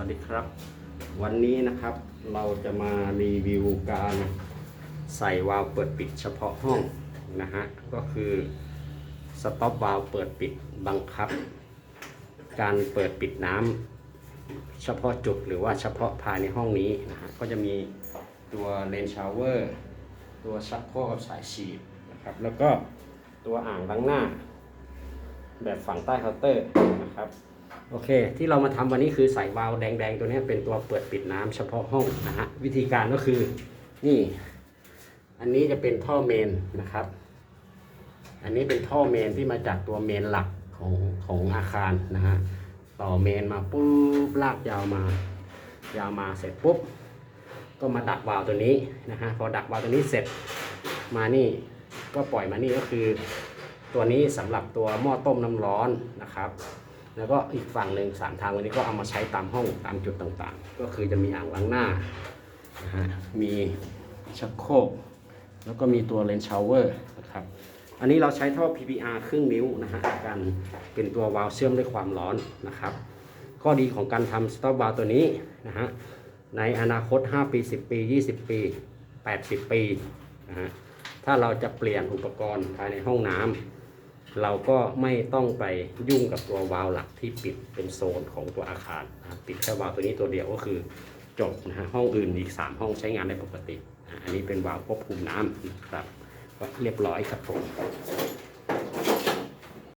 วัสดีครับ วันนี้นะครับเราจะมารีวิวการใส่วาล์วเปิดปิดเฉพาะห้องนะฮะก็คือสต็อปวาล์วเปิดปิดบังคับ การเปิดปิดน้ำเฉพาะจุดหรือว่าเฉพาะภายในห้องนี้นะฮะก็จะมีตัวเลนชาวเวอร์ตัวชักโครกกับสายฉีดนะครับแล้วก็ตัวอ่างล้างหน้า แบบฝั่งใต้เคาน์เตอร์นะครับ โอเค ที่เรามาทำวันนี้คือใส่วาล์วแดงๆ ตัวนี้เป็นตัวเปิดปิดน้ำเฉพาะห้องนะฮะวิธีการก็คือนี่ อันนี้จะเป็นท่อเมนนะครับ อันนี้เป็นท่อเมนที่มาจากตัวเมนหลักของของอาคารนะฮะต่อเมนมาปุ๊บลากยาวมายาวมาเสร็จปุ๊บก็มาดักวาล์วตัวนี้นะฮะพอดักวาล์วตัวนี้เสร็จมานี่ก็ปล่อยมานี่ก็คือ ตัวนี้สำหรับตัวหม้อต้มน้ำร้อนนะครับ แล้วก็อีกฝั่งหนึ่งสามทางวันนี้ก็เอามาใช้ตามห้องตามจุดต่างๆ ก็คือจะมีอ่างล้างหน้านะฮะมีชักโครกแล้วก็มีตัวเลนชาวเวอร์นะครับอันนี้เราใช้ท่อ PPR ครึ่งนิ้วนะฮะการเป็นตัววาล์วเชื่อมด้วยความร้อนนะครับ ข้อดีของการทำสต็อปวาล์วตัวนี้นะฮะในอนาคต 5 ปี 10 ปี 20 ปี 80 ปีนะฮะถ้าเราจะเปลี่ยนอุปกรณ์ภายในห้องน้ำ เราก็ไม่ต้องไปยุ่งกับตัววาล์วหลักที่ปิดเป็นโซนของตัวอาคารนะปิดแค่วาล์วตัวนี้ตัวเดียวก็คือจบนะฮะห้องอื่นอีก 3 ห้องใช้งานได้ปกติอะอันนี้เป็นวาล์วควบคุมน้ำนะครับก็เรียบร้อยครับผม